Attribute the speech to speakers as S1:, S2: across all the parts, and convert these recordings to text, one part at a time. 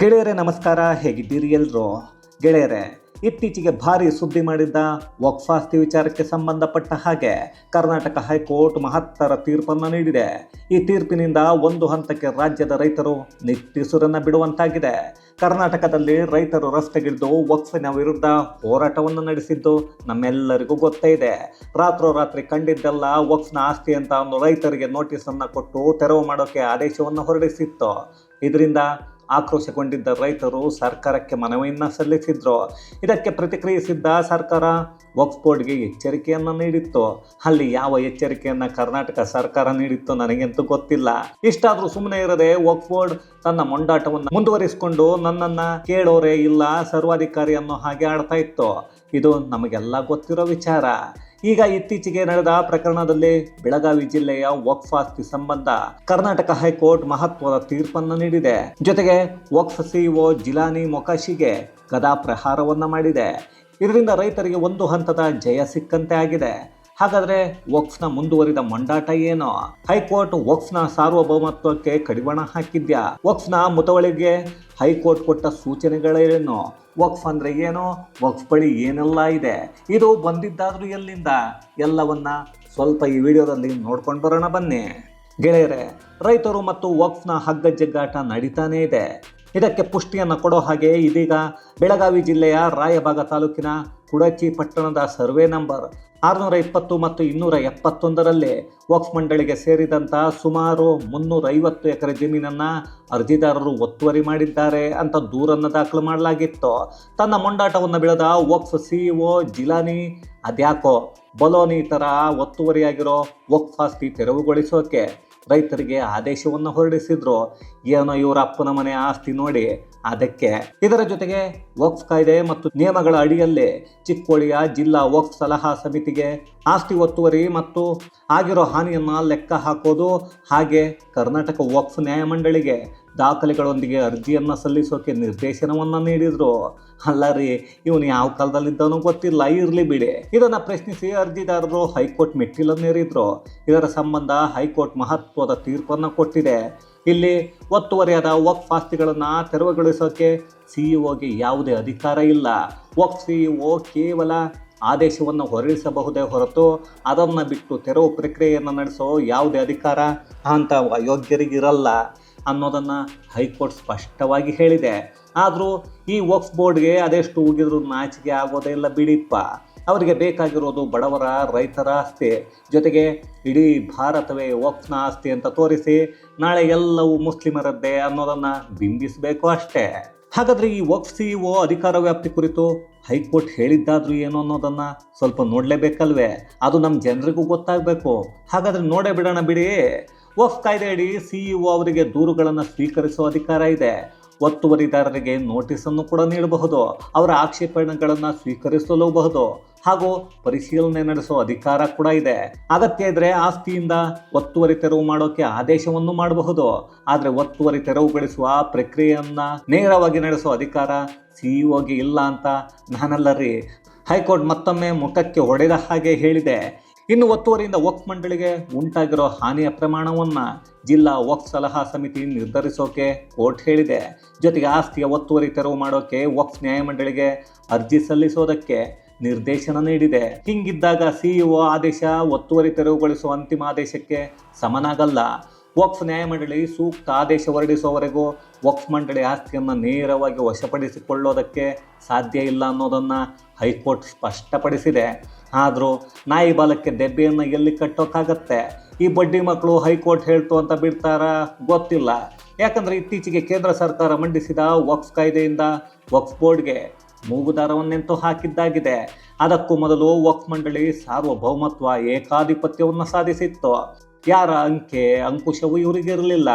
S1: ಗೆಳೆಯರೇ, ನಮಸ್ಕಾರ. ಹೇಗಿದ್ದೀರಿ ಎಲ್ರು? ಗೆಳೆಯರೇ, ಇತ್ತೀಚೆಗೆ ಭಾರಿ ಸುದ್ದಿ ಮಾಡಿದ್ದ ವಕ್ಫಾಸ್ತಿ ವಿಚಾರಕ್ಕೆ ಸಂಬಂಧಪಟ್ಟ ಹಾಗೆ ಕರ್ನಾಟಕ ಹೈಕೋರ್ಟ್ ಮಹತ್ತರ ತೀರ್ಪನ್ನು ನೀಡಿದೆ. ಈ ತೀರ್ಪಿನಿಂದ ಒಂದು ಹಂತಕ್ಕೆ ರಾಜ್ಯದ ರೈತರು ನಿಟ್ಟುಸಿರನ್ನು ಬಿಡುವಂತಾಗಿದೆ. ಕರ್ನಾಟಕದಲ್ಲಿ ರೈತರು ರಸ್ತೆಗಿಳಿದು ವಕ್ಫಿನ ವಿರುದ್ಧ ಹೋರಾಟವನ್ನು ನಡೆಸಿದ್ದು ನಮ್ಮೆಲ್ಲರಿಗೂ ಗೊತ್ತೇ ಇದೆ. ರಾತ್ರೋರಾತ್ರಿ ಕಂಡಿದ್ದೆಲ್ಲ ವಕ್ಫ್ನ ಆಸ್ತಿ ಅಂತ ಒಂದು ರೈತರಿಗೆ ನೋಟಿಸನ್ನು ಕೊಟ್ಟು ತೆರವು ಮಾಡೋಕೆ ಆದೇಶವನ್ನು ಹೊರಡಿಸಿತ್ತು. ಇದರಿಂದ ಆಕ್ರೋಶಗೊಂಡಿದ್ದ ರೈತರು ಸರ್ಕಾರಕ್ಕೆ ಮನವಿಯನ್ನು ಸಲ್ಲಿಸಿದ್ರು. ಇದಕ್ಕೆ ಪ್ರತಿಕ್ರಿಯಿಸಿದ್ದ ಸರ್ಕಾರ ವಕ್ಫ್ ಬೋರ್ಡ್ಗೆ ಎಚ್ಚರಿಕೆಯನ್ನು ನೀಡಿತ್ತು. ಅಲ್ಲಿ ಯಾವ ಎಚ್ಚರಿಕೆಯನ್ನು ಕರ್ನಾಟಕ ಸರ್ಕಾರ ನೀಡಿತ್ತು ನನಗಂತೂ ಗೊತ್ತಿಲ್ಲ. ಇಷ್ಟಾದ್ರೂ ಸುಮ್ಮನೆ ಇರದೆ ವಕ್ಫ್ ಬೋರ್ಡ್ ತನ್ನ ಮೊಂಡಾಟವನ್ನು ಮುಂದುವರಿಸಿಕೊಂಡು ನನ್ನನ್ನ ಕೇಳೋರೇ ಇಲ್ಲ ಸರ್ವಾಧಿಕಾರಿ ಅನ್ನೋ ಹಾಗೆ ಆಡ್ತಾ ಇತ್ತು. ಇದು ನಮಗೆಲ್ಲ ಗೊತ್ತಿರೋ ವಿಚಾರ. ಈಗ ಇತ್ತೀಚೆಗೆ ನಡೆದ ಪ್ರಕರಣದಲ್ಲಿ ಬೆಳಗಾವಿ ಜಿಲ್ಲೆಯ ವಕ್ಫ್ ಆಸ್ತಿ ಸಂಬಂಧ ಕರ್ನಾಟಕ ಹೈಕೋರ್ಟ್ ಮಹತ್ವದ ತೀರ್ಪನ್ನು ನೀಡಿದೆ. ಜೊತೆಗೆ ವಕ್ಫ್ ಸಿಇಒ ಜಿಲಾನಿ ಮೊಕಾಶಿಗೆ ಗದಾ ಪ್ರಹಾರವನ್ನ ಮಾಡಿದೆ. ಇದರಿಂದ ರೈತರಿಗೆ ಒಂದು ಹಂತದ ಜಯ ಸಿಕ್ಕಂತೆ ಆಗಿದೆ. ಹಾಗಾದ್ರೆ ವಕ್ಫ್ನ ಮುಂದುವರಿದ ಮಂಡಾಟ ಏನು? ಹೈಕೋರ್ಟ್ ವಕ್ಫ್ನ ಸಾರ್ವಭೌಮತ್ವಕ್ಕೆ ಕಡಿವಾಣ ಹಾಕಿದ್ಯಾ? ವಕ್ಫ್ನ ಮುತವಳಿಗೆ ಹೈಕೋರ್ಟ್ ಕೊಟ್ಟ ಸೂಚನೆಗಳೇನು? ವಕ್ಫ್ ಅಂದ್ರೆ ಏನು? ವಕ್ಫ್ ಬಳಿ ಏನೆಲ್ಲ ಇದೆ? ಇದು ಬಂದಿದ್ದಾದ್ರೂ ಎಲ್ಲಿಂದ? ಎಲ್ಲವನ್ನ ಸ್ವಲ್ಪ ಈ ವಿಡಿಯೋದಲ್ಲಿ ನೋಡ್ಕೊಂಡು ಬರೋಣ ಬನ್ನಿ. ಗೆಳೆಯರೆ, ರೈತರು ಮತ್ತು ವಕ್ಫ್ನ ಹಗ್ಗ ಜಗ್ಗಾಟ ನಡೀತಾನೆ ಇದೆ. ಇದಕ್ಕೆ ಪುಷ್ಟಿಯನ್ನು ಕೊಡೋ ಹಾಗೆ ಇದೀಗ ಬೆಳಗಾವಿ ಜಿಲ್ಲೆಯ ರಾಯಬಾಗ ತಾಲೂಕಿನ ಕುಡಚಿ ಪಟ್ಟಣದ ಸರ್ವೆ ನಂಬರ್ ಆರುನೂರ ಇಪ್ಪತ್ತು ಮತ್ತು ಇನ್ನೂರ ಎಪ್ಪತ್ತೊಂದರಲ್ಲಿ ವಕ್ಫ್ ಮಂಡಳಿಗೆ ಸೇರಿದಂಥ ಸುಮಾರು ಮುನ್ನೂರ ಐವತ್ತು ಎಕರೆ ಜಮೀನನ್ನು ಅರ್ಜಿದಾರರು ಒತ್ತುವರಿ ಮಾಡಿದ್ದಾರೆ ಅಂತ ದೂರನ್ನು ದಾಖಲು ಮಾಡಲಾಗಿತ್ತು. ತನ್ನ ಮುಂಡಾಟವನ್ನು ಬೆಳೆದ ವಕ್ಫ್ ಸಿಇಒ ಜಿಲಾನಿ, ಅದ್ಯಾಕೋ ಬಲೋನಿ ಥರ ಒತ್ತುವರಿಯಾಗಿರೋ ವಕ್ಫ್ ಆಸ್ತಿ ತೆರವುಗೊಳಿಸೋಕೆ ರೈತರಿಗೆ ಆದೇಶವನ್ನು ಹೊರಡಿಸಿದ್ರು. ಏನೋ ಇವರ ಅಪ್ಪನ ಮನೆ ಆಸ್ತಿ ನೋಡಿ ಅದಕ್ಕೆ ಇದರ ಜೊತೆಗೆ ವಕ್ಫ್ ಕಾಯ್ದೆ ಮತ್ತು ನಿಯಮಗಳ ಅಡಿಯಲ್ಲಿ ಚಿಕ್ಕೋಳಿಯ ಜಿಲ್ಲಾ ವಕ್ಫ್ ಸಲಹಾ ಸಮಿತಿಗೆ ಆಸ್ತಿ ಒತ್ತುವರಿ ಮತ್ತು ಆಗಿರೋ ಹಾನಿಯನ್ನು ಲೆಕ್ಕ ಹಾಕೋದು ಹಾಗೆ ಕರ್ನಾಟಕ ವಕ್ಫ್ ನ್ಯಾಯಮಂಡಳಿಗೆ ದಾಖಲೆಗಳೊಂದಿಗೆ ಅರ್ಜಿಯನ್ನು ಸಲ್ಲಿಸೋಕೆ ನಿರ್ದೇಶನವನ್ನು ನೀಡಿದ್ರು. ಅಲ್ಲ ರೀ, ಇವನು ಯಾವ ಕಾಲದಲ್ಲಿದ್ದಾನೋ ಗೊತ್ತಿಲ್ಲ, ಇರಲಿ ಬಿಡಿ. ಇದನ್ನು ಪ್ರಶ್ನಿಸಿ ಅರ್ಜಿದಾರರು ಹೈಕೋರ್ಟ್ ಮೆಟ್ಟಿಲನ್ನೇರಿದ್ರು. ಇದರ ಸಂಬಂಧ ಹೈಕೋರ್ಟ್ ಮಹತ್ವದ ತೀರ್ಪನ್ನು ಕೊಟ್ಟಿದೆ. ಇಲ್ಲಿ ಒತ್ತುವರಿಯಾದ ವಕ್ಫ್ ಆಸ್ತಿಗಳನ್ನು ತೆರವುಗೊಳಿಸೋಕೆ ಸಿಇಒಗೆ ಯಾವುದೇ ಅಧಿಕಾರ ಇಲ್ಲ. ವಕ್ಫ್ ಸಿಇಒ ಕೇವಲ ಆದೇಶವನ್ನು ಹೊರಡಿಸಬಹುದೇ ಹೊರತು ಅದನ್ನು ಬಿಟ್ಟು ತೆರವು ಪ್ರಕ್ರಿಯೆಯನ್ನು ನಡೆಸೋ ಯಾವುದೇ ಅಧಿಕಾರ ಅಂತ ಅಯೋಗ್ಯರಿಗಿರಲ್ಲ ಅನ್ನೋದನ್ನು ಹೈಕೋರ್ಟ್ ಸ್ಪಷ್ಟವಾಗಿ ಹೇಳಿದೆ. ಆದರೂ ಈ ವಕ್ಫ್ ಬೋರ್ಡ್ಗೆ ಅದೆಷ್ಟು ಉಗಿದ್ರೂ ನಾಚಿಕೆ ಆಗೋದೇ ಇಲ್ಲ ಬಿಡಿಪ್ಪ. ಅವರಿಗೆ ಬೇಕಾಗಿರೋದು ಬಡವರ, ರೈತರ ಆಸ್ತಿ. ಜೊತೆಗೆ ಇಡೀ ಭಾರತವೇ ವಕ್ಫ್ನ ಆಸ್ತಿ ಅಂತ ತೋರಿಸಿ, ನಾಳೆ ಎಲ್ಲವೂ ಮುಸ್ಲಿಮರದ್ದೇ ಅನ್ನೋದನ್ನು ಬಿಂಬಿಸಬೇಕು ಅಷ್ಟೇ. ಹಾಗಾದರೆ ಈ ವಕ್ಫ್ ಸಿಇಒ ಅಧಿಕಾರ ವ್ಯಾಪ್ತಿ ಕುರಿತು ಹೈಕೋರ್ಟ್ ಹೇಳಿದ್ದಾದರೂ ಏನು ಅನ್ನೋದನ್ನು ಸ್ವಲ್ಪ ನೋಡಲೇಬೇಕಲ್ವೇ? ಅದು ನಮ್ಮ ಜನರಿಗೂ ಗೊತ್ತಾಗಬೇಕು. ಹಾಗಾದರೆ ನೋಡೇ ಬಿಡೋಣ ಬಿಡಿ. ಸಿ ಇ ಸಿಇಒ ಅವರಿಗೆ ದೂರುಗಳನ್ನು ಸ್ವೀಕರಿಸುವ ಅಧಿಕಾರ ಇದೆ. ಒತ್ತುವರಿದಾರರಿಗೆ ನೋಟಿಸನ್ನು ಕೂಡ ನೀಡಬಹುದು. ಅವರ ಆಕ್ಷೇಪಣೆಗಳನ್ನು ಸ್ವೀಕರಿಸಲೂಬಹುದು. ಹಾಗೂ ಪರಿಶೀಲನೆ ನಡೆಸೋ ಅಧಿಕಾರ ಕೂಡ ಇದೆ. ಅಗತ್ಯ ಇದ್ರೆ ಆಸ್ತಿಯಿಂದ ಒತ್ತುವರಿ ತೆರವು ಮಾಡೋಕೆ ಆದೇಶವನ್ನು ಮಾಡಬಹುದು. ಆದರೆ ಒತ್ತುವರಿ ತೆರವುಗೊಳಿಸುವ ಪ್ರಕ್ರಿಯೆಯನ್ನ ನೇರವಾಗಿ ನಡೆಸೋ ಅಧಿಕಾರ ಸಿಇಒಗೆ ಇಲ್ಲ ಅಂತ ನಾನಲ್ಲರಿ ಹೈಕೋರ್ಟ್ ಮತ್ತೊಮ್ಮೆ ಮುಖಕ್ಕೆ ಹೊಡೆದ ಹಾಗೆ ಹೇಳಿದೆ. ಇನ್ನು ಒತ್ತುವರಿಯಿಂದ ವಕ್ಫ್ ಮಂಡಳಿಗೆ ಉಂಟಾಗಿರೋ ಹಾನಿಯ ಪ್ರಮಾಣವನ್ನು ಜಿಲ್ಲಾ ವಕ್ಫ್ ಸಲಹಾ ಸಮಿತಿ ನಿರ್ಧರಿಸೋಕೆ ಕೋರ್ಟ್ ಹೇಳಿದೆ. ಜೊತೆಗೆ ಆಸ್ತಿಯ ಒತ್ತುವರಿ ತೆರವು ಮಾಡೋಕೆ ವಕ್ಫ್ ನ್ಯಾಯಮಂಡಳಿಗೆ ಅರ್ಜಿ ಸಲ್ಲಿಸೋದಕ್ಕೆ ನಿರ್ದೇಶನ ನೀಡಿದೆ. ಹಿಂಗಿದ್ದಾಗ ಸಿಇಒ ಆದೇಶ ಒತ್ತುವರಿ ತೆರವುಗೊಳಿಸುವ ಅಂತಿಮ ಆದೇಶಕ್ಕೆ ಸಮನಾಗಲ್ಲ. ವಕ್ಫ್ ನ್ಯಾಯಮಂಡಳಿ ಸೂಕ್ತ ಆದೇಶ ಹೊರಡಿಸುವವರೆಗೂ ವಕ್ಫ್ ಮಂಡಳಿ ಆಸ್ತಿಯನ್ನು ನೇರವಾಗಿ ವಶಪಡಿಸಿಕೊಳ್ಳೋದಕ್ಕೆ ಸಾಧ್ಯ ಇಲ್ಲ ಅನ್ನೋದನ್ನು ಹೈಕೋರ್ಟ್ ಸ್ಪಷ್ಟಪಡಿಸಿದೆ. ಆದರೂ ನಾಯಿ ಬಾಲಕ್ಕೆ ದೆಬ್ಬೆಯನ್ನು ಎಲ್ಲಿ ಕಟ್ಟೋಕ್ಕಾಗತ್ತೆ ಈ ಬಡ್ಡಿ ಮಕ್ಕಳು ಹೈಕೋರ್ಟ್ ಹೇಳ್ತು ಅಂತ ಬಿಡ್ತಾರಾ? ಗೊತ್ತಿಲ್ಲ. ಯಾಕಂದರೆ ಇತ್ತೀಚೆಗೆ ಕೇಂದ್ರ ಸರ್ಕಾರ ಮಂಡಿಸಿದ ವಕ್ಫ್ ಕಾಯ್ದೆಯಿಂದ ವಕ್ಫ್ ಬೋರ್ಡ್ಗೆ ಮೂಗುದಾರವನ್ನೆಂತೂ ಹಾಕಿದ್ದಾಗಿದೆ. ಅದಕ್ಕೂ ಮೊದಲು ವಕ್ ಮಂಡಳಿ ಸಾರ್ವಭೌಮತ್ವ ಏಕಾಧಿಪತ್ಯವನ್ನು ಸಾಧಿಸಿತ್ತು. ಯಾರ ಅಂಕೆ ಅಂಕುಶವೂ ಇವರಿಗೆ ಇರಲಿಲ್ಲ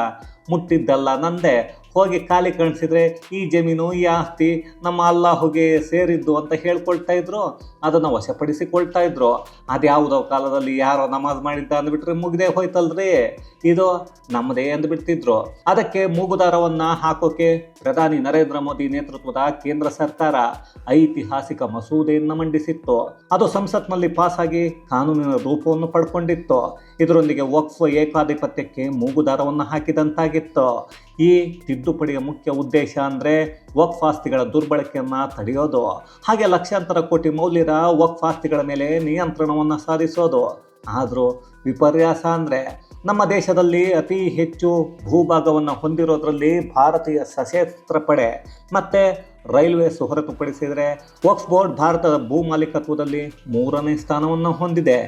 S1: ಮುಟ್ಟಿದ್ದಲ್ಲ. ನಂದೆ ಹೋಗಿ ಖಾಲಿ ಕಾಣಿಸಿದ್ರೆ ಈ ಜಮೀನು, ಈ ಆಸ್ತಿ ನಮ್ಮ ಅಲ್ಲಾಹುಗೆ ಸೇರಿದ್ದು ಅಂತ ಹೇಳ್ಕೊಳ್ತಾ ಇದ್ರು. ಅದನ್ನು ವಶಪಡಿಸಿಕೊಳ್ತಾ ಇದ್ರು. ಅದ್ಯಾವುದೋ ಕಾಲದಲ್ಲಿ ಯಾರೋ ನಮಾಜ್ ಮಾಡಿದ್ದ ಅಂದ್ಬಿಟ್ರೆ ಮುಗ್ದೇ ಹೋಯ್ತಲ್ರಿ. ಇದು ನಮ್ಮದೇ ಅಂದ್ಬಿಡ್ತಿದ್ರು. ಅದಕ್ಕೆ ಮೂಗುದಾರವನ್ನ ಹಾಕೋಕೆ ಪ್ರಧಾನಿ ನರೇಂದ್ರ ಮೋದಿ ನೇತೃತ್ವದ ಕೇಂದ್ರ ಸರ್ಕಾರ ಐತಿಹಾಸಿಕ ಮಸೂದೆಯನ್ನು ಮಂಡಿಸಿತ್ತು. ಅದು ಸಂಸತ್ನಲ್ಲಿ ಪಾಸಾಗಿ ಕಾನೂನಿನ ರೂಪವನ್ನು ಪಡ್ಕೊಂಡಿತ್ತು. ಇದರೊಂದಿಗೆ ವಕ್ಫ್ ಏಕಾಧಿಪತ್ಯಕ್ಕೆ ಮೂಗುದಾರವನ್ನು ಹಾಕಿದಂತಾಗಿ ಮಾಡಲಾಗಿತ್ತು ಈ ತಿದ್ದುಪಡಿಯ ಮುಖ್ಯ ಉದ್ದೇಶ ಅಂದರೆ ವಕ್ಫ್ ಆಸ್ತಿಗಳ ದುರ್ಬಳಕೆಯನ್ನು ತಡೆಯೋದು. ಹಾಗೆ ಲಕ್ಷಾಂತರ ಕೋಟಿ ಮೌಲ್ಯದ ವಕ್ಫ್ ಆಸ್ತಿಗಳ ಮೇಲೆ ನಿಯಂತ್ರಣವನ್ನು ಸಾಧಿಸೋದು. ಆದರೂ ವಿಪರ್ಯಾಸ ಅಂದರೆ ನಮ್ಮ ದೇಶದಲ್ಲಿ ಅತಿ ಹೆಚ್ಚು ಭೂಭಾಗವನ್ನು ಹೊಂದಿರೋದ್ರಲ್ಲಿ ಭಾರತೀಯ ಸಶಸ್ತ್ರ ಪಡೆ ಮತ್ತು ರೈಲ್ವೇಸ್ ಹೊರತುಪಡಿಸಿದರೆ ವಕ್ಫ್ ಬೋರ್ಡ್ ಭಾರತದ ಭೂ ಮಾಲೀಕತ್ವದಲ್ಲಿ ಮೂರನೇ ಸ್ಥಾನವನ್ನು ಹೊಂದಿದೆ.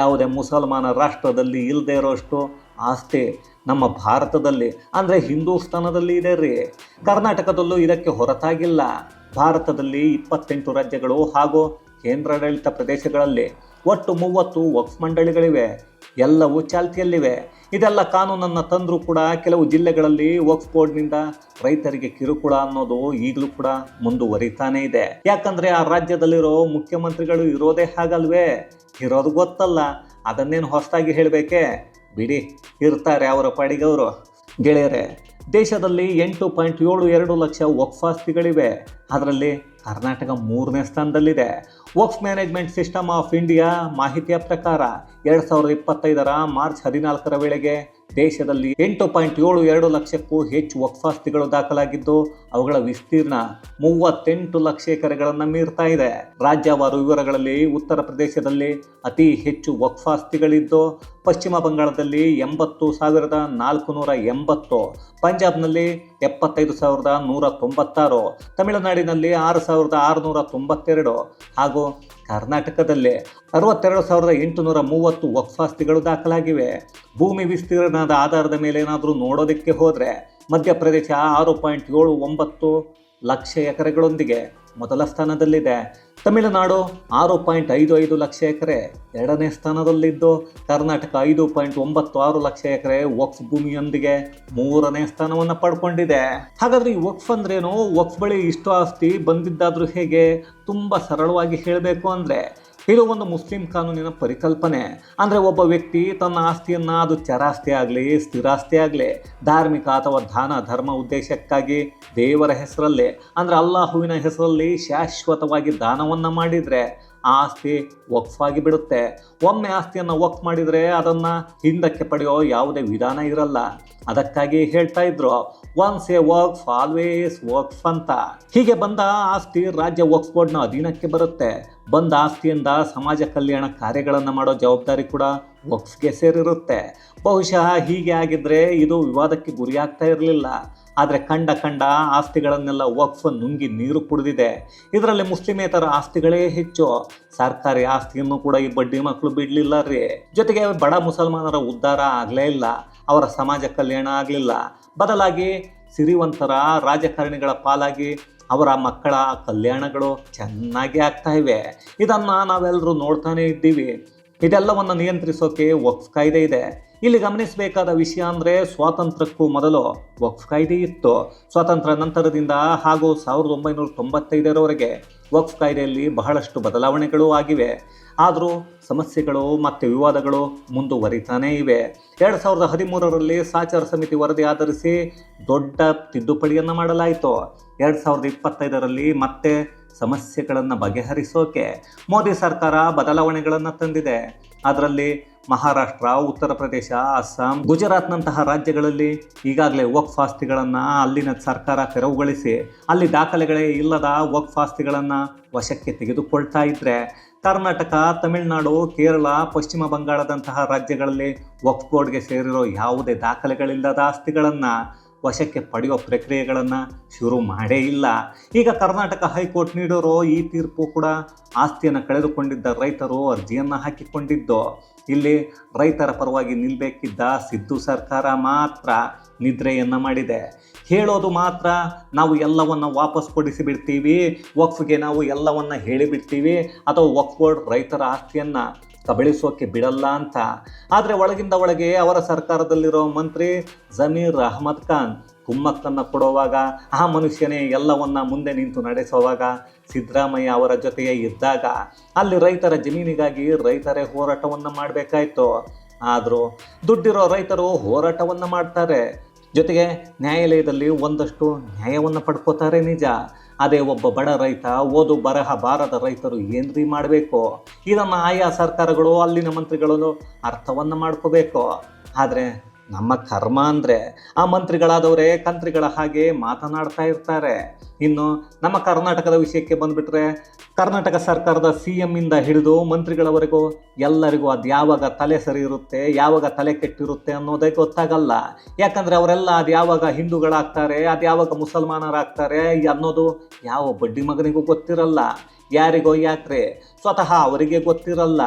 S1: ಯಾವುದೇ ಮುಸಲ್ಮಾನ ರಾಷ್ಟ್ರದಲ್ಲಿ ಇಲ್ಲದೇ ಇರೋಷ್ಟು ಆಸ್ತಿ ನಮ್ಮ ಭಾರತದಲ್ಲಿ, ಅಂದರೆ ಹಿಂದೂಸ್ತಾನದಲ್ಲಿ ಇದೆ ರೀ ಕರ್ನಾಟಕದಲ್ಲೂ ಇದಕ್ಕೆ ಹೊರತಾಗಿಲ್ಲ. ಭಾರತದಲ್ಲಿ ಇಪ್ಪತ್ತೆಂಟು ರಾಜ್ಯಗಳು ಹಾಗೂ ಕೇಂದ್ರಾಡಳಿತ ಪ್ರದೇಶಗಳಲ್ಲಿ ಒಟ್ಟು ಮೂವತ್ತು ವಕ್ಫ್ ಮಂಡಳಿಗಳಿವೆ. ಎಲ್ಲವೂ ಚಾಲ್ತಿಯಲ್ಲಿವೆ. ಇದೆಲ್ಲ ಕಾನೂನನ್ನು ತಂದರೂ ಕೂಡ ಕೆಲವು ಜಿಲ್ಲೆಗಳಲ್ಲಿ ವಕ್ಫ್ ಬೋರ್ಡ್ನಿಂದ ರೈತರಿಗೆ ಕಿರುಕುಳ ಅನ್ನೋದು ಈಗಲೂ ಕೂಡ ಮುಂದುವರಿತಾನೆ ಇದೆ. ಯಾಕಂದರೆ ಆ ರಾಜ್ಯದಲ್ಲಿರೋ ಮುಖ್ಯಮಂತ್ರಿಗಳು ಇರೋದೇ ಹಾಗಲ್ವೇ? ಇರೋದು ಗೊತ್ತಲ್ಲ. ಅದನ್ನೇನು ಹೊಸದಾಗಿ ಹೇಳಬೇಕೆ? ಬಿಡಿ ಇರ್ತಾರೆ ಅವರ ಪಾಡಿಗವರು ಗೆಳೆಯರೆ ದೇಶದಲ್ಲಿ ಎಂಟು ಪಾಯಿಂಟ್ ಏಳು ಎರಡು ಲಕ್ಷ ವಕ್ಫಾಸ್ತಿಗಳಿವೆ. ಅದರಲ್ಲಿ ಕರ್ನಾಟಕ ಮೂರನೇ ಸ್ಥಾನದಲ್ಲಿದೆ. Waqf management system of India ಮಾಹಿತಿಯ ಪ್ರಕಾರ ಎರಡು ಸಾವಿರದ ಇಪ್ಪತ್ತೈದರ ಮಾರ್ಚ್ ಹದಿನಾಲ್ಕರ ವೇಳೆಗೆ ದೇಶದಲ್ಲಿ ಎಂಟು ಪಾಯಿಂಟ್ ಏಳು ಎರಡು ಲಕ್ಷಕ್ಕೂ ಹೆಚ್ಚು ವಕ್ಫಾಸ್ತಿಗಳು ದಾಖಲಾಗಿದ್ದು, ಅವುಗಳ ವಿಸ್ತೀರ್ಣ ಮೂವತ್ತೆಂಟು ಲಕ್ಷ ಎಕರೆಗಳನ್ನು ಮೀರ್ತಾ ಇದೆ. ರಾಜ್ಯವಾರು ವಿವರಗಳಲ್ಲಿ ಉತ್ತರ ಪ್ರದೇಶದಲ್ಲಿ ಅತಿ ಹೆಚ್ಚು ವಕ್ಫಾಸ್ತಿಗಳಿದ್ದು ಪಶ್ಚಿಮ ಬಂಗಾಳದಲ್ಲಿ ಎಂಬತ್ತು ಸಾವಿರದ ನಾಲ್ಕು ನೂರ ಎಂಬತ್ತು, ಪಂಜಾಬ್ನಲ್ಲಿ ಎಪ್ಪತ್ತೈದು ಸಾವಿರದ ನೂರ ತೊಂಬತ್ತಾರು, ತಮಿಳುನಾಡಿನಲ್ಲಿ ಆರು ಸಾವಿರದ ಆರುನೂರ ತೊಂಬತ್ತೆರಡು ಹಾಗೂ ಕರ್ನಾಟಕದಲ್ಲಿ ಅರವತ್ತೆರಡು ಸಾವಿರದ ಎಂಟುನೂರ ಮೂವತ್ತು ವಕ್ಫಾಸ್ತಿಗಳು ದಾಖಲಾಗಿವೆ. ಭೂಮಿ ವಿಸ್ತೀರ್ಣದ ಆಧಾರದ ಮೇಲೆ ಏನಾದರೂ ನೋಡೋದಕ್ಕೆ ಹೋದರೆ ಮಧ್ಯಪ್ರದೇಶ ಆರು ಪಾಯಿಂಟ್ ಏಳು ಒಂಬತ್ತು ಲಕ್ಷ ಎಕರೆಗಳೊಂದಿಗೆ ಮೊದಲ ಸ್ಥಾನದಲ್ಲಿದೆ. ತಮಿಳುನಾಡು ಆರು ಪಾಯಿಂಟ್ ಐದು ಐದು ಲಕ್ಷ ಎಕರೆ ಎರಡನೇ ಸ್ಥಾನದಲ್ಲಿದ್ದು, ಕರ್ನಾಟಕ ಐದು ಪಾಯಿಂಟ್ ಒಂಬತ್ತು ಆರು ಲಕ್ಷ ಎಕರೆ ವಕ್ಫ್ ಭೂಮಿಯೊಂದಿಗೆ ಮೂರನೇ ಸ್ಥಾನವನ್ನು ಪಡ್ಕೊಂಡಿದೆ. ಹಾಗಾದ್ರೆ ಈ ವಕ್ಫ್ ಅಂದ್ರೇನು? ವಕ್ಫ್ ಬಳಿ ಇಷ್ಟು ಆಸ್ತಿ ಬಂದಿದ್ದಾದ್ರೂ ಹೇಗೆ? ತುಂಬ ಸರಳವಾಗಿ ಹೇಳಬೇಕು ಅಂದರೆ ಇದು ಒಂದು ಮುಸ್ಲಿಂ ಕಾನೂನಿನ ಪರಿಕಲ್ಪನೆ. ಅಂದರೆ ಒಬ್ಬ ವ್ಯಕ್ತಿ ತನ್ನ ಆಸ್ತಿಯನ್ನು ಅದು ಚರಾಸ್ತಿ ಆಗಲಿ, ಸ್ಥಿರಾಸ್ತಿ ಆಗಲಿ, ಧಾರ್ಮಿಕ ಅಥವಾ ದಾನ, ಧರ್ಮ ಉದ್ದೇಶಕ್ಕಾಗಿ ದೇವರ ಹೆಸರಲ್ಲಿ, ಅಂದರೆ ಅಲ್ಲಾಹುವಿನ ಹೆಸರಲ್ಲಿ ಶಾಶ್ವತವಾಗಿ ದಾನವನ್ನು ಮಾಡಿದರೆ ಆಸ್ತಿ ವಕ್ಫಾಗಿ ಬಿಡುತ್ತೆ ಒಮ್ಮೆ ಆಸ್ತಿಯನ್ನು ವಕ್ಫ್ ಮಾಡಿದರೆ ಅದನ್ನು ಹಿಂದಕ್ಕೆ ಪಡೆಯೋ ಯಾವುದೇ ವಿಧಾನ ಇರಲ್ಲ. ಅದಕ್ಕಾಗಿ ಹೇಳ್ತಾ ಇದ್ರು once a works always works ಅಂತ. ಹೀಗೆ ಬಂದ ಆಸ್ತಿ ರಾಜ್ಯ ವಕ್ಫ್ ಬೋರ್ಡ್ನ ಅಧೀನಕ್ಕೆ ಬರುತ್ತೆ. ಬಂದ ಆಸ್ತಿಯಿಂದ ಸಮಾಜ ಕಲ್ಯಾಣ ಕಾರ್ಯಗಳನ್ನು ಮಾಡೋ ಜವಾಬ್ದಾರಿ ಕೂಡ ವಕ್ಫ್ಗೆ ಸೇರಿರುತ್ತೆ. ಬಹುಶಃ ಹೀಗೆ ಆಗಿದ್ರೆ ಇದು ವಿವಾದಕ್ಕೆ ಗುರಿಯಾಗ್ತಾ ಇರಲಿಲ್ಲ. ಆದರೆ ಕಂಡ ಕಂಡ ಆಸ್ತಿಗಳನ್ನೆಲ್ಲ ವಕ್ಫ್ ನುಂಗಿ ನೀರು ಕುಡಿದಿದೆ. ಇದರಲ್ಲಿ ಮುಸ್ಲಿಮೇತರ ಆಸ್ತಿಗಳೇ ಹೆಚ್ಚು. ಸರ್ಕಾರಿ ಆಸ್ತಿಯನ್ನು ಕೂಡ ಈ ಬಡ್ಡಿ ಮಕ್ಕಳು ಬಿಡಲಿಲ್ಲ ರೀ. ಜೊತೆಗೆ ಬಡ ಮುಸಲ್ಮಾನರ ಉದ್ಧಾರ ಆಗಲೇ ಇಲ್ಲ. ಅವರ ಸಮಾಜ ಕಲ್ಯಾಣ ಆಗಲಿಲ್ಲ. ಬದಲಾಗಿ ಸಿರಿವಂತರ ರಾಜಕಾರಣಿಗಳ ಪಾಲಾಗಿ ಅವರ ಮಕ್ಕಳ ಕಲ್ಯಾಣಗಳು ಚೆನ್ನಾಗಿ ಆಗ್ತಾ ಇವೆ. ಇದನ್ನು ನಾವೆಲ್ಲರೂ ನೋಡ್ತಾನೇ ಇದ್ದೀವಿ. ಇದೆಲ್ಲವನ್ನು ನಿಯಂತ್ರಿಸೋಕೆ ವಕ್ಫ್ ಕಾಯ್ದೆ ಇದೆ. ಇಲ್ಲಿ ಗಮನಿಸಬೇಕಾದ ವಿಷಯ ಅಂದರೆ ಸ್ವಾತಂತ್ರ್ಯಕ್ಕೂ ಮೊದಲು ವಕ್ಫ್ ಕಾಯ್ದೆ ಇತ್ತು. ಸ್ವಾತಂತ್ರ್ಯ ನಂತರದಿಂದ ಹಾಗೂ ಸಾವಿರದ ಒಂಬೈನೂರ ತೊಂಬತ್ತೈದರವರೆಗೆ ವಕ್ಫ್ ಕಾಯ್ದೆಯಲ್ಲಿ ಬಹಳಷ್ಟು ಬದಲಾವಣೆಗಳು ಆಗಿವೆ. ಆದರೂ ಸಮಸ್ಯೆಗಳು ಮತ್ತು ವಿವಾದಗಳು ಮುಂದುವರಿತಾನೇ ಇವೆ. ಎರಡು ಸಾವಿರದ ಹದಿಮೂರರಲ್ಲಿ ಸಾಚಾರ ಸಮಿತಿ ವರದಿ ಆಧರಿಸಿ ದೊಡ್ಡ ತಿದ್ದುಪಡಿಯನ್ನು ಮಾಡಲಾಯಿತು. ಎರಡು ಸಾವಿರದ ಇಪ್ಪತ್ತೈದರಲ್ಲಿ ಮತ್ತೆ ಸಮಸ್ಯೆಗಳನ್ನು ಬಗೆಹರಿಸೋಕೆ ಮೋದಿ ಸರ್ಕಾರ ಬದಲಾವಣೆಗಳನ್ನು ತಂದಿದೆ. ಅದರಲ್ಲಿ ಮಹಾರಾಷ್ಟ್ರ, ಉತ್ತರ ಪ್ರದೇಶ, ಅಸ್ಸಾಂ, ಗುಜರಾತ್ನಂತಹ ರಾಜ್ಯಗಳಲ್ಲಿ ಈಗಾಗಲೇ ವಕ್ಫ್ ಆಸ್ತಿಗಳನ್ನು ಅಲ್ಲಿನ ಸರ್ಕಾರ ತೆರವುಗೊಳಿಸಿ ಅಲ್ಲಿ ದಾಖಲೆಗಳೇ ಇಲ್ಲದ ವಕ್ಫ್ ಆಸ್ತಿಗಳನ್ನು ವಶಕ್ಕೆ ತೆಗೆದುಕೊಳ್ತಾ ಇದ್ದರೆ ಕರ್ನಾಟಕ, ತಮಿಳುನಾಡು, ಕೇರಳ, ಪಶ್ಚಿಮ ಬಂಗಾಳದಂತಹ ರಾಜ್ಯಗಳಲ್ಲಿ ವಕ್ಫ್ ಬೋರ್ಡ್ಗೆ ಸೇರಿರೋ ಯಾವುದೇ ದಾಖಲೆಗಳಿಲ್ಲದ ಆಸ್ತಿಗಳನ್ನು ವಶಕ್ಕೆ ಪಡೆಯುವ ಪ್ರಕ್ರಿಯೆಗಳನ್ನು ಶುರು ಮಾಡೇ ಇಲ್ಲ. ಈಗ ಕರ್ನಾಟಕ ಹೈಕೋರ್ಟ್ ನೀಡಿರೋ ಈ ತೀರ್ಪು ಕೂಡ ಆಸ್ತಿಯನ್ನು ಕಳೆದುಕೊಂಡಿದ್ದ ರೈತರು ಅರ್ಜಿಯನ್ನು ಹಾಕಿಕೊಂಡಿದ್ದು. ಇಲ್ಲಿ ರೈತರ ಪರವಾಗಿ ನಿಲ್ಲಬೇಕಿದ್ದ ಸಿದ್ದು ಸರ್ಕಾರ ಮಾತ್ರ ನಿದ್ರೆಯನ್ನು ಮಾಡಿದೆ. ಹೇಳೋದು ಮಾತ್ರ ನಾವು ಎಲ್ಲವನ್ನು ವಾಪಸ್ ಕೊಡಿಸಿ ಬಿಡ್ತೀವಿ ವಕ್ಫ್ಗೆ ನಾವು ಎಲ್ಲವನ್ನು ಹೇಳಿಬಿಡ್ತೀವಿ, ಅಥವಾ ವಕ್ಫ್ ಬೋರ್ಡ್ ರೈತರ ಆಸ್ತಿಯನ್ನು ಕಬಳಿಸೋಕೆ ಬಿಡಲ್ಲ ಅಂತ. ಆದರೆ ಒಳಗಿಂದ ಒಳಗೆ ಅವರ ಸರ್ಕಾರದಲ್ಲಿರೋ ಮಂತ್ರಿ ಜಮೀರ್ ಅಹಮದ್ ಖಾನ್ ಕುಮ್ಮಕ್ಕನ್ನು ಕೊಡುವಾಗ, ಆ ಮನುಷ್ಯನೇ ಎಲ್ಲವನ್ನ ಮುಂದೆ ನಿಂತು ನಡೆಸುವಾಗ, ಸಿದ್ದರಾಮಯ್ಯ ಅವರ ಜೊತೆಗೆ ಇದ್ದಾಗ ಅಲ್ಲಿ ರೈತರ ಜಮೀನಿಗಾಗಿ ರೈತರೇ ಹೋರಾಟವನ್ನು ಮಾಡಬೇಕಾಯ್ತು. ಆದರೂ ದುಡ್ಡಿರೋ ರೈತರು ಹೋರಾಟವನ್ನು ಮಾಡ್ತಾರೆ. ಜೊತೆಗೆ ನ್ಯಾಯಾಲಯದಲ್ಲಿ ಒಂದಷ್ಟು ನ್ಯಾಯವನ್ನು ಪಡ್ಕೋತಾರೆ ನಿಜ. ಅದೇ ಒಬ್ಬ ಬಡ ರೈತ, ಓದು ಬರಹ ಬಾರದ ರೈತರು ಏನ್ರಿ ಮಾಡಬೇಕು? ಇದನ್ನು ಆಯಾ ಸರ್ಕಾರಗಳು, ಅಲ್ಲಿನ ಮಂತ್ರಿಗಳು ಅರ್ಥವನ್ನು ಮಾಡ್ಕೋಬೇಕು. ಆದರೆ ನಮ್ಮ ಕರ್ಮ ಅಂದರೆ ಆ ಮಂತ್ರಿಗಳಾದವರೇ, ಕಂತ್ರಿಗಳ ಹಾಗೆ ಮಾತನಾಡ್ತಾ ಇರ್ತಾರೆ. ಇನ್ನು ನಮ್ಮ ಕರ್ನಾಟಕದ ವಿಷಯಕ್ಕೆ ಬಂದುಬಿಟ್ರೆ, ಕರ್ನಾಟಕ ಸರ್ಕಾರದ ಸಿ ಇಂದ ಹಿಡಿದು ಮಂತ್ರಿಗಳವರೆಗೂ ಎಲ್ಲರಿಗೂ ಅದು ಯಾವಾಗ ತಲೆ ಸರಿ ಇರುತ್ತೆ ಯಾವಾಗ ತಲೆ ಕೆಟ್ಟಿರುತ್ತೆ ಅನ್ನೋದೇ ಗೊತ್ತಾಗಲ್ಲ. ಯಾಕಂದರೆ ಅವರೆಲ್ಲ ಅದು ಯಾವಾಗ ಹಿಂದೂಗಳಾಗ್ತಾರೆ, ಅದು ಯಾವಾಗ ಮುಸಲ್ಮಾನರಾಗ್ತಾರೆ ಅನ್ನೋದು ಯಾವ ಬಡ್ಡಿ ಮಗನಿಗೂ ಗೊತ್ತಿರಲ್ಲ. ಯಾರಿಗೋ ಯಾಕ್ರೆ, ಸ್ವತಃ ಅವರಿಗೆ ಗೊತ್ತಿರಲ್ಲ.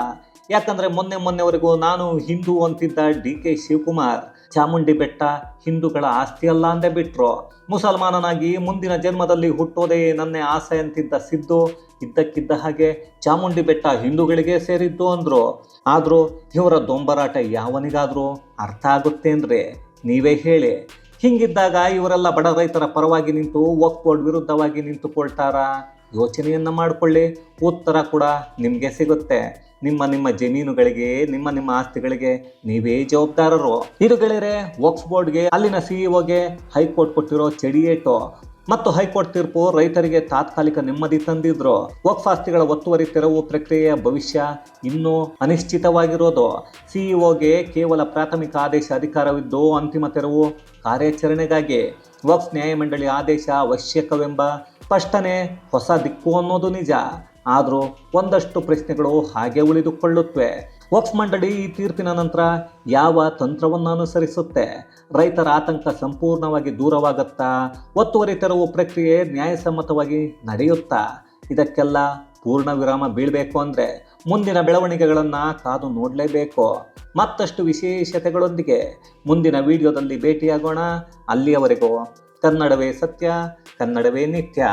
S1: ಯಾಕಂದರೆ ಮೊನ್ನೆ ಮೊನ್ನೆವರೆಗೂ ನಾನು ಹಿಂದೂ ಅಂತಿದ್ದ ಡಿ ಕೆ ಶಿವಕುಮಾರ್, ಚಾಮುಂಡಿ ಬೆಟ್ಟ ಹಿಂದೂಗಳ ಆಸ್ತಿ ಅಲ್ಲ ಅಂದೇ ಬಿಟ್ರು. ಮುಸಲ್ಮಾನನಾಗಿ ಮುಂದಿನ ಜನ್ಮದಲ್ಲಿ ಹುಟ್ಟೋದೇ ನನ್ನ ಆಸೆ ಅಂತಿದ್ದ ಸಿದ್ದು ಇದ್ದಕ್ಕಿದ್ದ ಹಾಗೆ ಚಾಮುಂಡಿ ಬೆಟ್ಟ ಹಿಂದೂಗಳಿಗೆ ಸೇರಿದ್ದು ಅಂದರು. ಆದರೂ ಇವರ ದೊಂಬರಾಟ ಯಾವನಿಗಾದರೂ ಅರ್ಥ ಆಗುತ್ತೆ ಅಂದರೆ ನೀವೇ ಹೇಳಿ. ಹಿಂಗಿದ್ದಾಗ ಇವರೆಲ್ಲ ಬಡ ರೈತರ ಪರವಾಗಿ ನಿಂತು ಒಕ್ಕೋಡ್ ವಿರುದ್ಧವಾಗಿ ನಿಂತುಕೊಳ್ತಾರಾ? ಯೋಚನೆಯನ್ನ ಮಾಡಿಕೊಳ್ಳಿ. ಉತ್ತರ ಕೂಡ ನಿಮಗೆ ಸಿಗುತ್ತೆ. ನಿಮ್ಮ ನಿಮ್ಮ ಜಮೀನುಗಳಿಗೆ, ನಿಮ್ಮ ನಿಮ್ಮ ಆಸ್ತಿಗಳಿಗೆ ನೀವೇ ಜವಾಬ್ದಾರರು. ಇದು ಗೆಳೆಯರೆ ಬೋರ್ಡ್ಗೆ ಅಲ್ಲಿನ ಸಿಇಒಗೆ ಹೈಕೋರ್ಟ್ ಕೊಟ್ಟಿರೋ ಚಡಿಯೇಟು. ಮತ್ತು ಹೈಕೋರ್ಟ್ ತೀರ್ಪು ರೈತರಿಗೆ ತಾತ್ಕಾಲಿಕ ನೆಮ್ಮದಿ ತಂದಿದ್ರು. ವಕ್ಫ್ ಆಸ್ತಿಗಳ ಒತ್ತುವರಿ ತೆರವು ಪ್ರಕ್ರಿಯೆಯ ಭವಿಷ್ಯ ಇನ್ನೂ ಅನಿಶ್ಚಿತವಾಗಿರೋದು. ಸಿಇಒಗೆ ಕೇವಲ ಪ್ರಾಥಮಿಕ ಆದೇಶ ಅಧಿಕಾರವಿದ್ದು ಅಂತಿಮ ತೆರವು ಕಾರ್ಯಾಚರಣೆಗಾಗಿ. ವಕ್ಫ್ ನ್ಯಾಯಮಂಡಳಿ ಆದೇಶ ಅವಶ್ಯಕವೆಂಬ ಸ್ಪಷ್ಟನೆ ಹೊಸ ದಿಕ್ಕು ಅನ್ನೋದು ನಿಜ. ಆದರೂ ಒಂದಷ್ಟು ಪ್ರಶ್ನೆಗಳು ಹಾಗೆ ಉಳಿದುಕೊಳ್ಳುತ್ತವೆ. ವಕ್ಫ್ ಮಂಡಳಿ ಈ ತೀರ್ಪಿನ ನಂತರ ಯಾವ ತಂತ್ರವನ್ನು ಅನುಸರಿಸುತ್ತೆ? ರೈತರ ಆತಂಕ ಸಂಪೂರ್ಣವಾಗಿ ದೂರವಾಗುತ್ತಾ? ಒತ್ತುವರಿ ತೆರವು ಪ್ರಕ್ರಿಯೆ ನ್ಯಾಯಸಮ್ಮತವಾಗಿ ನಡೆಯುತ್ತಾ? ಇದಕ್ಕೆಲ್ಲ ಪೂರ್ಣ ವಿರಾಮ ಬೀಳಬೇಕು ಅಂದರೆ ಮುಂದಿನ ಬೆಳವಣಿಗೆಗಳನ್ನು ಕಾದು ನೋಡಲೇಬೇಕು. ಮತ್ತಷ್ಟು ವಿಶೇಷತೆಗಳೊಂದಿಗೆ ಮುಂದಿನ ವಿಡಿಯೋದಲ್ಲಿ ಭೇಟಿಯಾಗೋಣ. ಅಲ್ಲಿಯವರೆಗೂ ಕನ್ನಡವೇ ಸತ್ಯ, ಕನ್ನಡವೇ ನಿತ್ಯ.